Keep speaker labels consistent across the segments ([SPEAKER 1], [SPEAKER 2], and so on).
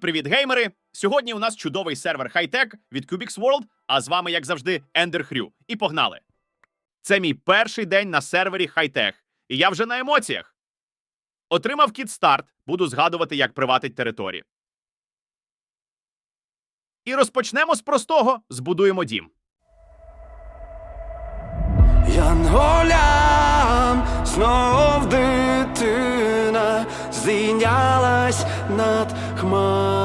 [SPEAKER 1] Привіт-привіт, геймери! Сьогодні у нас чудовий сервер Hightech від Cubix World, а з вами, як завжди, Ender Hrew. І погнали! Це мій перший день на сервері Hightech, і я вже на емоціях. Отримав кіт старт, буду згадувати, як приватить території. І розпочнемо з простого: збудуємо дім.
[SPEAKER 2] Янголям знов дитина здійнялась над хмари.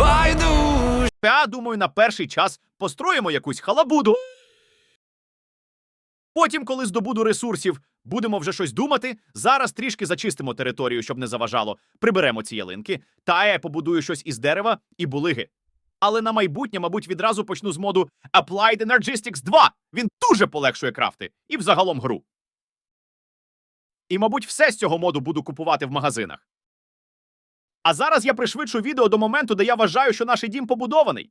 [SPEAKER 2] Байдуж
[SPEAKER 1] Я думаю, на перший час построїмо якусь халабуду. Потім, коли здобуду ресурсів, будемо вже щось думати. Зараз трішки зачистимо територію, щоб не заважало. Приберемо ці ялинки. Та я побудую щось із дерева і булиги. Але на майбутнє, мабуть, відразу почну з моду Applied Energistics 2. Він дуже полегшує крафти і взагалом гру. І, мабуть, все з цього моду буду купувати в магазинах. А зараз я пришвидшу відео до моменту, де я вважаю, що наш дім побудований.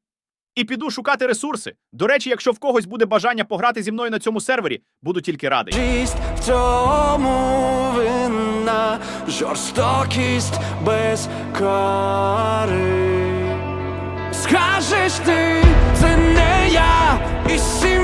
[SPEAKER 1] І піду шукати ресурси. До речі, якщо в когось буде бажання пограти зі мною на цьому сервері, буду тільки радий.
[SPEAKER 2] Жість в цьому винна, жорстокість без кари. Скажеш ти, це не я, і сім'я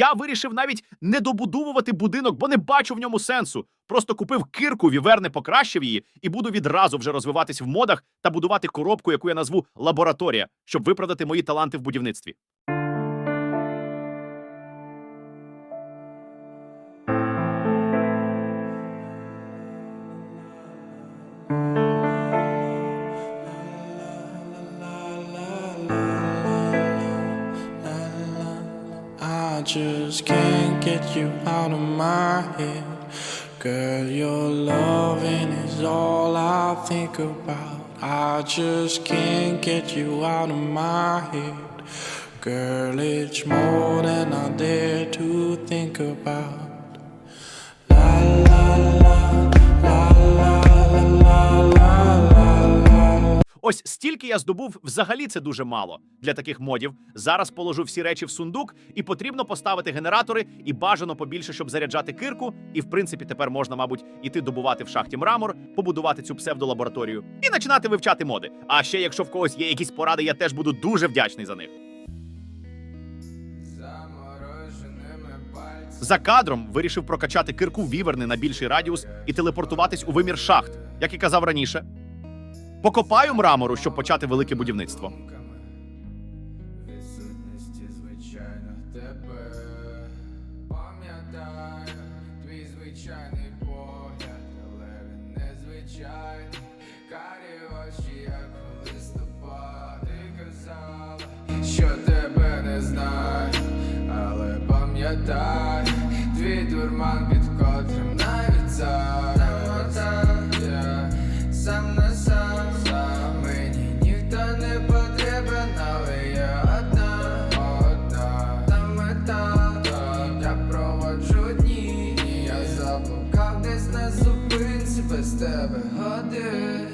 [SPEAKER 1] я вирішив навіть не добудовувати будинок, бо не бачу в ньому сенсу. Просто купив кирку, віверне покращив її і буду відразу вже розвиватись в модах та будувати коробку, яку я назву лабораторія, щоб виправдати мої таланти в будівництві.
[SPEAKER 3] Just can't get you out of my head. Girl, your loving is all I think about. I just can't get you out of my head. Girl, it's more than I dare to think about. La la la, la la la la la la.
[SPEAKER 1] Ось стільки я здобув, взагалі це дуже мало для таких модів. Зараз положу всі речі в сундук, і потрібно поставити генератори, і бажано побільше, щоб заряджати кирку. І в принципі тепер можна, мабуть, іти добувати в шахті мрамор, побудувати цю псевдолабораторію і починати вивчати моди. А ще, якщо в когось є якісь поради, я теж буду дуже вдячний за них. За кадром вирішив прокачати кирку віверни на більший радіус і телепортуватись у вимір шахт, як і казав раніше. Покопаю мрамору, щоб почати велике будівництво.
[SPEAKER 4] Відсутності звичайно тебе пам'ятаю твій звичайний погляд. Карі очі, як у листопад. Ти казала, що тебе не знаю, але пам'ятай, твій дурман тебе годин.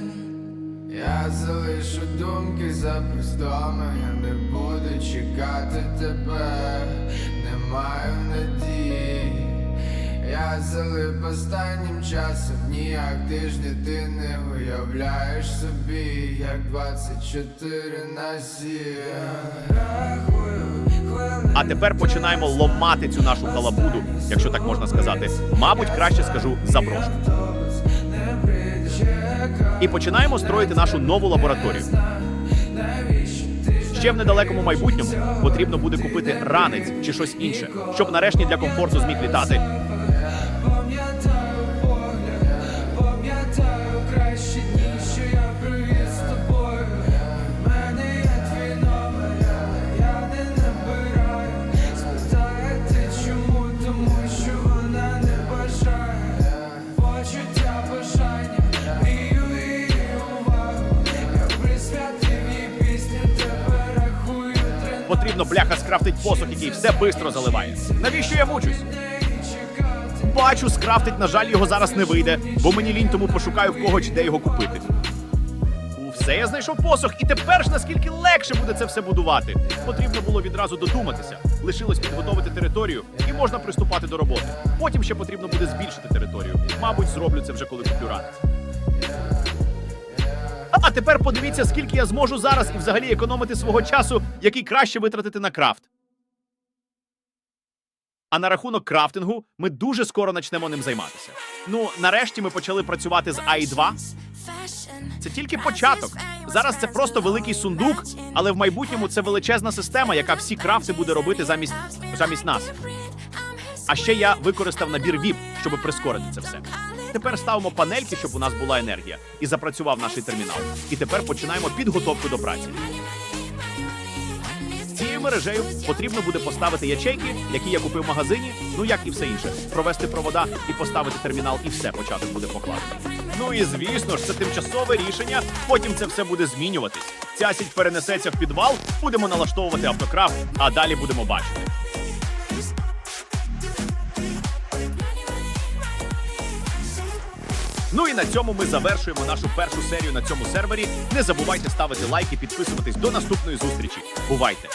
[SPEAKER 4] Я залишу думки за простами, я не буду чекати тебе, не маю надії. Я залип останнім часом ніяк тижні ти не уявляєш собі, як 24 на 7 Рахую
[SPEAKER 1] А тепер починаємо ломати цю нашу халабуду, якщо так можна сказати. Мабуть, краще скажу заброшку. І починаємо строїти нашу нову лабораторію. Ще в недалекому майбутньому потрібно буде купити ранець чи щось інше, щоб нарешті для комфорту зміг літати. Скрафтить посох, який все бистро заливає. Навіщо я мучусь? Бачу, скрафтить, на жаль, його зараз не вийде, бо мені лінь тому пошукаю в кого чи де його купити. Все, я знайшов посох, і тепер ж наскільки легше буде це все будувати. Потрібно було відразу додуматися. Лишилось підготовити територію, і можна приступати до роботи. Потім ще потрібно буде збільшити територію. Мабуть, зроблю це вже коли куплю ранець. А тепер подивіться, скільки я зможу зараз і взагалі економити свого часу, який краще витратити на крафт. А на рахунок крафтингу ми дуже скоро почнемо ним займатися. Ну, нарешті ми почали працювати з AI2. Це тільки початок. Зараз це просто великий сундук, але в майбутньому це величезна система, яка всі крафти буде робити замість, замість нас. А ще я використав набір VIP, щоб прискорити це все. Тепер ставимо панельки, щоб у нас була енергія, і запрацював наш термінал. І тепер починаємо підготовку до праці. Цією мережею потрібно буде поставити ячейки, які я купив в магазині, ну як і все інше, провести провода і поставити термінал, і все початок буде покладено. Ну і звісно ж, це тимчасове рішення. Потім це все буде змінюватись. Ця сіть перенесеться в підвал, будемо налаштовувати автокрафт, а далі будемо бачити. Ну і на цьому ми завершуємо нашу першу серію на цьому сервері. Не забувайте ставити лайки, підписуватись до наступної зустрічі. Бувайте!